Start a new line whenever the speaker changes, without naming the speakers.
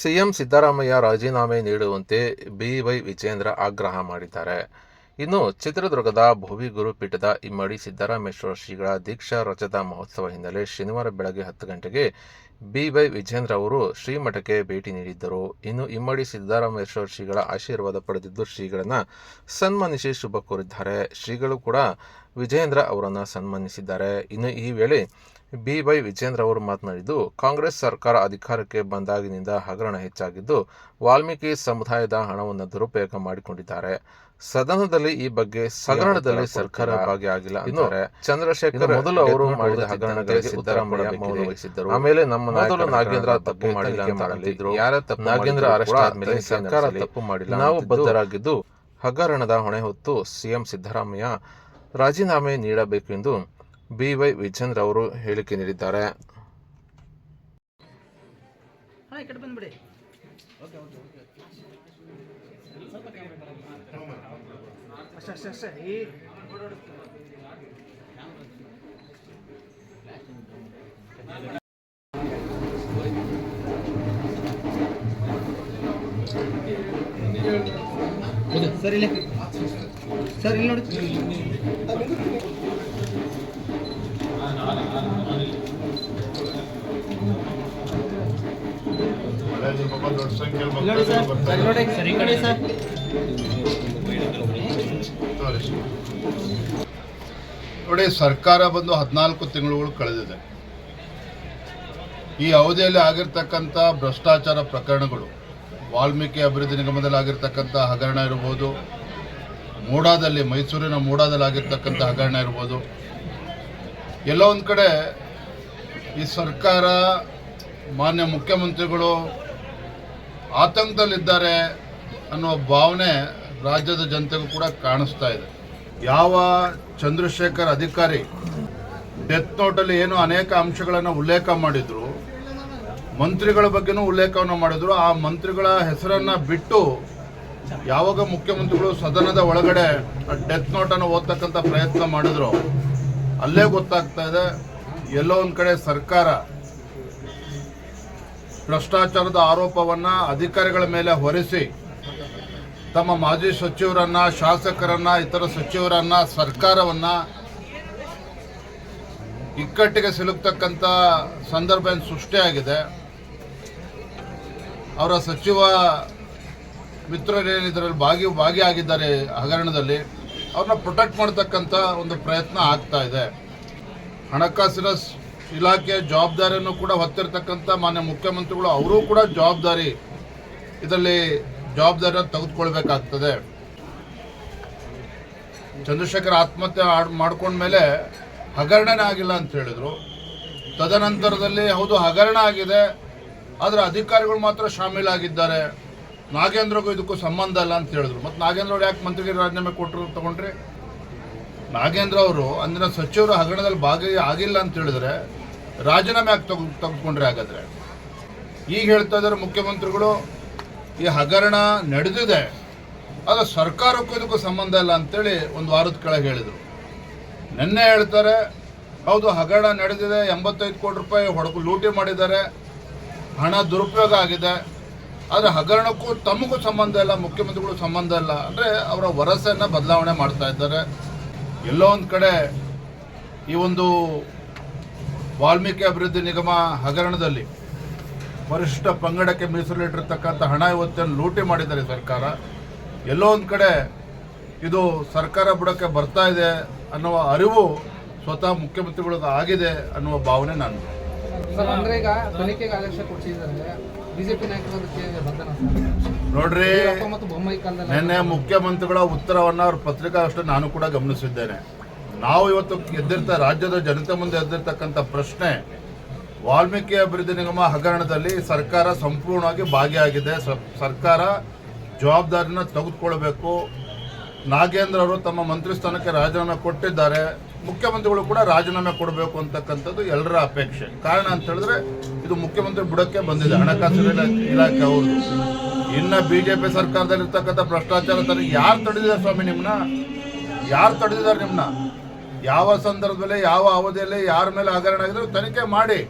CM Siddaramaiah ರಾಜೀನಾಮೆ ನೀಡುವಂತೆ B Y Vijendra ಆಗ್ರಹ ಮಾಡಿದ್ದಾರೆ. ಇನ್ನು ಚಿತ್ರದುರ್ಗದ ಭುವಿ ಗುರುಪೀಠದ ಇಮ್ಮಡಿ ಸಿದ್ದರಾಮೇಶ್ವರ ಶ್ರೀಗಳ ದೀಕ್ಷಾ ರಜದ ಮಹೋತ್ಸವ ಹಿನ್ನೆಲೆ ಶನಿವಾರ ಬೆಳಗ್ಗೆ ಹತ್ತು ಗಂಟೆಗೆ ಬಿವೈ ವಿಜೇಂದ್ರ ಅವರು ಶ್ರೀಮಠಕ್ಕೆ ಭೇಟಿ ನೀಡಿದ್ದರು. ಇನ್ನು ಇಮ್ಮಡಿ ಸಿದ್ದರಾಮೇಶ್ವರ ಶ್ರೀಗಳ ಆಶೀರ್ವಾದ ಪಡೆದಿದ್ದು ಶ್ರೀಗಳನ್ನ ಸನ್ಮಾನಿಸಿ ಶುಭ ಕೋರಿದ್ದಾರೆ. ಶ್ರೀಗಳು ಕೂಡ ವಿಜೇಂದ್ರ ಅವರನ್ನು ಸನ್ಮಾನಿಸಿದ್ದಾರೆ. ಇನ್ನು ಈ ವೇಳೆ ಬಿ ವೈ ವಿಜೇಂದ್ರ ಅವರು ಮಾತನಾಡಿದ್ದು, ಕಾಂಗ್ರೆಸ್ ಸರ್ಕಾರ ಅಧಿಕಾರಕ್ಕೆ ಬಂದಾಗಿನಿಂದ ಹಗರಣ ಹೆಚ್ಚಾಗಿದ್ದು ವಾಲ್ಮೀಕಿ ಸಮುದಾಯದ ಹಣವನ್ನು ದುರುಪಯೋಗ ಮಾಡಿಕೊಂಡಿದ್ದಾರೆ. ಸದನದಲ್ಲಿ ಈ ಬಗ್ಗೆ ಸದನದಲ್ಲಿ ಸರ್ಕಾರ ಭಾಗಿಯಾಗಿಲ್ಲ ಅಂದರೆ ಚಂದ್ರಶೇಖರ್ ಮೊದಲು ಅವರು ಮಾಡಿದ ಹಗರಣಗಳಿಗೆ ಸಿದ್ದರಾಮಯ್ಯ ಮೌನ ವಹಿಸಿದ್ದರು ಆಮೇಲೆ ನಮ್ಮ ಮೊದಲು ನಾಗೇಂದ್ರ ತಪ್ಪು ಮಾಡಿಲ್ಲ ಅಂತ ಯಾರ ತಪ್ಪು ನಾಗೇಂದ್ರ ಅರೆಸ್ಟ್ ಆದ್ಮೇಲೆ ಸರ್ಕಾರ ತಪ್ಪು ಮಾಡಿಲ್ಲ ನಾವು ಬದ್ಧರಾಗಿದ್ದು ಹಗರಣದ ಹೊಣೆ ಹೊತ್ತು ಸಿಎಂ ಸಿದ್ದರಾಮಯ್ಯ ರಾಜೀನಾಮೆ ನೀಡಬೇಕು ಎಂದು ಬಿವೈ ವಿಜೇಂದ್ರ ಅವರು ಹೇಳಿಕೆ ನೀಡಿದ್ದಾರೆ
ಹಾಂ ಈ ಕಡೆ ಬಂದ್ಬಿಡಿ ಅಷ್ಟೇ ಈ ಸರ್ ಇಲ್ಲಿ ಸರ್ ಇಲ್ಲಿ ನೋಡಿ
ದೊಡ್ಡ
ಇಲ್ಲಿ ನೋಡಿ ಸರ್ ಸರ್ ನೋಡಿ ಸರ್ ಕಡೆ ಸರ್.
ನೋಡಿ, ಸರ್ಕಾರ ಬಂದು ಹದಿನಾಲ್ಕು ತಿಂಗಳುಗಳು ಕಳೆದಿದೆ. ಈ ಅವಧಿಯಲ್ಲಿ ಆಗಿರ್ತಕ್ಕಂಥ ಭ್ರಷ್ಟಾಚಾರ ಪ್ರಕರಣಗಳು, ವಾಲ್ಮೀಕಿ ಅಭಿವೃದ್ಧಿ ನಿಗಮದಲ್ಲಿ ಆಗಿರ್ತಕ್ಕಂಥ ಹಗರಣ ಇರ್ಬೋದು, ಮೂಡಾದಲ್ಲಿ, ಮೈಸೂರಿನ ಮೂಡಾದಲ್ಲಿ ಆಗಿರ್ತಕ್ಕಂಥ ಹಗರಣ ಇರ್ಬೋದು, ಎಲ್ಲ ಒಂದು ಕಡೆ ಈ ಸರ್ಕಾರ ಮಾನ್ಯ ಮುಖ್ಯಮಂತ್ರಿಗಳು ಆತಂಕದಲ್ಲಿದ್ದಾರೆ. ಅನ್ನುವ ಭಾವನೆ ರಾಜ್ಯದ ಜನತೆಗೂ ಕೂಡ ಕಾಣಿಸ್ತಾ ಇದೆ. ಯಾವ ಚಂದ್ರಶೇಖರ್ ಅಧಿಕಾರಿ ಡೆತ್ ನೋಟಲ್ಲಿ ಏನು ಅನೇಕ ಅಂಶಗಳನ್ನು ಉಲ್ಲೇಖ ಮಾಡಿದ್ರು, ಮಂತ್ರಿಗಳ ಬಗ್ಗೆನೂ ಉಲ್ಲೇಖವನ್ನು ಮಾಡಿದ್ರು, ಆ ಮಂತ್ರಿಗಳ ಹೆಸರನ್ನ ಬಿಟ್ಟು ಯಾವಾಗ ಮುಖ್ಯಮಂತ್ರಿಗಳು ಸದನದ ಒಳಗಡೆ ಡೆತ್ ನೋಟನ್ನು ಓದ್ತಕ್ಕಂಥ ಪ್ರಯತ್ನ ಮಾಡಿದ್ರು, ಅಲ್ಲೇ ಗೊತ್ತಾಗ್ತಾ ಇದೆ, ಎಲ್ಲೋ ಒಂದು ಕಡೆ ಸರ್ಕಾರ ಭ್ರಷ್ಟಾಚಾರದ ಆರೋಪವನ್ನ ಅಧಿಕಾರಿಗಳ ಮೇಲೆ ಹೊರಿಸಿ ತಮ್ಮ ಮಾಜಿ ಸಚಿವರನ್ನ, ಶಾಸಕರನ್ನ, ಇತರ ಸಚಿವರನ್ನ, ಸರ್ಕಾರವನ್ನ ಇಕ್ಕಟ್ಟಿಗೆ ಸಿಲುಕ್ತಕ್ಕಂಥ ಸಂದರ್ಭ ಏನು ಸೃಷ್ಟಿಯಾಗಿದೆ. ಅವರ ಸಚಿವ ಮಿತ್ರರೇನು ಇದರಲ್ಲಿ ಭಾಗಿ, ಭಾಗಿಯಾಗಿದ್ದಾರೆ ಹಗರಣದಲ್ಲಿ. ಅವ್ರನ್ನ ಪ್ರೊಟೆಕ್ಟ್ ಮಾಡ್ತಕ್ಕಂಥ ಒಂದು ಪ್ರಯತ್ನ ಆಗ್ತಾ ಇದೆ. ಹಣಕಾಸಿನ ಇಲಾಖೆಯ ಜವಾಬ್ದಾರಿಯನ್ನು ಕೂಡ ಹೊತ್ತಿರತಕ್ಕಂಥ ಮಾನ್ಯ ಮುಖ್ಯಮಂತ್ರಿಗಳು, ಅವರೂ ಕೂಡ ಜವಾಬ್ದಾರಿ ಇದರಲ್ಲಿ ಜವಾಬ್ದಾರಿಯನ್ನು ತೆಗೆದುಕೊಳ್ಬೇಕಾಗ್ತದೆ. ಚಂದ್ರಶೇಖರ್ ಆತ್ಮಹತ್ಯೆ ಮಾಡ್ಕೊಂಡ್ಮೇಲೆ ಹಗರಣನೇ ಆಗಿಲ್ಲ ಅಂತ ಹೇಳಿದ್ರು. ತದನಂತರದಲ್ಲಿ ಹೌದು, ಹಗರಣ ಆಗಿದೆ, ಆದರೆ ಅಧಿಕಾರಿಗಳು ಮಾತ್ರ ಶಾಮೀಲಾಗಿದ್ದಾರೆ. ನಾಗೇಂದ್ರಗೂ ಇದಕ್ಕೂ ಸಂಬಂಧ ಅಲ್ಲ ಅಂತ ಹೇಳಿದ್ರು. ಮತ್ತು ನಾಗೇಂದ್ರ ಅವ್ರು ಯಾಕೆ ಮಂತ್ರಿಗೆ ರಾಜೀನಾಮೆ ಕೊಟ್ಟರು ತಗೊಂಡ್ರಿ? ನಾಗೇಂದ್ರ ಅವರು ಅಂದಿನ ಸಚಿವರು ಹಗರಣದಲ್ಲಿ ಭಾಗಿ ಆಗಿಲ್ಲ ಅಂತ ಹೇಳಿದ್ರೆ ರಾಜೀನಾಮೆ ಯಾಕೆ ತೆಗೆ ತೆಗೆದುಕೊಂಡ್ರೆ ಹಾಗಾದ್ರೆ? ಈಗ ಹೇಳ್ತಾ ಇದ್ದಾರೆ ಮುಖ್ಯಮಂತ್ರಿಗಳು ಈ ಹಗರಣ ನಡೆದಿದೆ. ಆದರೆ ಸರ್ಕಾರಕ್ಕೂ ಇದಕ್ಕೂ ಸಂಬಂಧ ಇಲ್ಲ ಅಂತೇಳಿ ಒಂದು ವಾರದ ಕೆಳಗೆ ಹೇಳಿದರು. ನಿನ್ನೆ ಹೇಳ್ತಾರೆ, ಹೌದು, ಹಗರಣ ನಡೆದಿದೆ, ಎಂಬತ್ತೈದು ಕೋಟಿ ರೂಪಾಯಿ ಹೊಡಕು ಲೂಟಿ ಮಾಡಿದ್ದಾರೆ, ಹಣ ದುರುಪಯೋಗ ಆಗಿದೆ. ಆದರೆ ಹಗರಣಕ್ಕೂ ತಮಗೂ ಸಂಬಂಧ ಇಲ್ಲ ಮುಖ್ಯಮಂತ್ರಿಗಳು ಸಂಬಂಧ ಇಲ್ಲ. ಅಂದರೆ ಅವರ ವರಸೆಯನ್ನು ಬದಲಾವಣೆ ಮಾಡ್ತಾ ಇದ್ದಾರೆ. ಎಲ್ಲೋ ಒಂದು ಕಡೆ ಈ ಒಂದು ವಾಲ್ಮೀಕಿ ಅಭಿವೃದ್ಧಿ ನಿಗಮ ಹಗರಣದಲ್ಲಿ ಪರಿಶಿಷ್ಟ ಪಂಗಡಕ್ಕೆ ಮೀಸಲಿಟ್ಟಿರ್ತಕ್ಕಂಥ ಹಣ ಇವತ್ತನ್ನು ಲೂಟಿ ಮಾಡಿದ್ದಾರೆ ಸರ್ಕಾರ? ಎಲ್ಲೋ ಒಂದು ಕಡೆ ಇದು ಸರ್ಕಾರ ಬುಡಕ್ಕೆ ಬರ್ತಾ ಇದೆ ಅನ್ನುವ ಅರಿವು ಸ್ವತಃ ಮುಖ್ಯಮಂತ್ರಿಗಳಿಗೆ ಆಗಿದೆ ಅನ್ನುವ ಭಾವನೆ ನಾನು. ನೋಡ್ರಿ ನಿನ್ನೆ ಮುಖ್ಯಮಂತ್ರಿಗಳ ಉತ್ತರವನ್ನು ಅವ್ರ ಪತ್ರಿಕಾ ಅಷ್ಟೇ ನಾನು ಕೂಡ ಗಮನಿಸಿದ್ದೇನೆ. ನಾವು ಇವತ್ತು ಎದ್ದಿರ್ತ ರಾಜ್ಯದ ಜನತೆ ಮುಂದೆ ಎದ್ದಿರ್ತಕ್ಕಂಥ ಪ್ರಶ್ನೆ ವಾಲ್ಮೀಕಿ ಅಭಿವೃದ್ಧಿ ನಿಗಮ ಹಗರಣದಲ್ಲಿ ಸರ್ಕಾರ ಸಂಪೂರ್ಣವಾಗಿ ಭಾಗಿಯಾಗಿದೆ. ಸರ್ಕಾರ ಜವಾಬ್ದಾರಿನ ತೆಗೆದುಕೊಳ್ಬೇಕು ನಾಗೇಂದ್ರ ಅವರು ತಮ್ಮ ಮಂತ್ರಿ ಸ್ಥಾನಕ್ಕೆ ರಾಜೀನಾಮೆ ಕೊಟ್ಟಿದ್ದಾರೆ. ಮುಖ್ಯಮಂತ್ರಿಗಳು ಕೂಡ ರಾಜೀನಾಮೆ ಕೊಡಬೇಕು ಅಂತಕ್ಕಂಥದ್ದು ಎಲ್ಲರ ಅಪೇಕ್ಷೆ. ಕಾರಣ ಅಂತ ಹೇಳಿದ್ರೆ ಇದು ಮುಖ್ಯಮಂತ್ರಿ ಬುಡಕ್ಕೆ ಬಂದಿದೆ, ಹಣಕಾಸು ಇಲಾಖೆ ಅವರು ಇಲಾಖೆ ಬಿ ಇನ್ನ ಪಿ ಸರ್ಕಾರದಲ್ಲಿರ್ತಕ್ಕಂಥ ಭ್ರಷ್ಟಾಚಾರ ತನಗೆ ಯಾರು ತಡೆದಿದ್ದಾರೆ ಸ್ವಾಮಿ ನಿಮ್ಮನ್ನ ಯಾರು ತಡೆದಿದ್ದಾರೆ ನಿಮ್ಮನ್ನ ಯಾವ ಸಂದರ್ಭದಲ್ಲಿ, ಯಾವ ಅವಧಿಯಲ್ಲಿ, ಯಾರ ಮೇಲೆ ಹಗರಣ ಆಗಿದ್ರು ತನಿಖೆ ಮಾಡಿ.